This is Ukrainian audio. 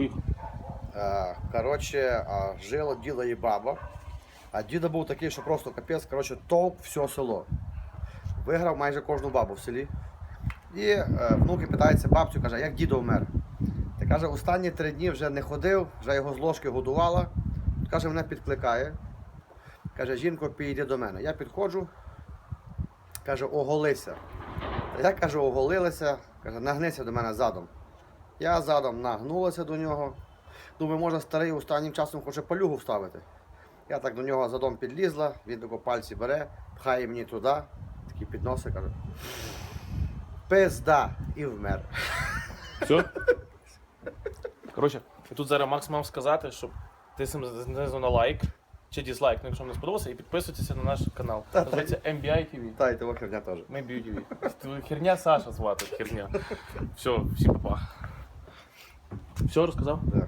Поїхав. Е, Коротше, а, жило діло і баба. А діда був такий, що просто капець, коротше, товк все село. Виграв майже кожну бабу в селі. І е, внуки питаються бабцю, каже, як дідо вмер. Та каже, останні три дні вже не ходив, вже його з ложки годувала. Каже, мене підкликає. Каже, жінко, підійди до мене. Я підходжу, каже, оголися. Та я кажу, оголилася, каже, нагнися до мене задом. Я задом нагнулася до нього. Думаю, може старий останнім часом хоче палюгу вставити. Я так до нього задом підлізла, він тако пальці бере, пхає мені туди, такі підноси, каже. Пизда і вмер. Все? Коротше, тут зараз Макс мав сказати, щоб тиснемо знизу на лайк чи дізлайк, ну, якщо вам не сподобалося, і підписуйтеся на наш канал. Називається MBI TV. Та й того херня теж. Maybe TV. Херня Саша звати, херня. Все, всім па-па. Все, розказав? Да.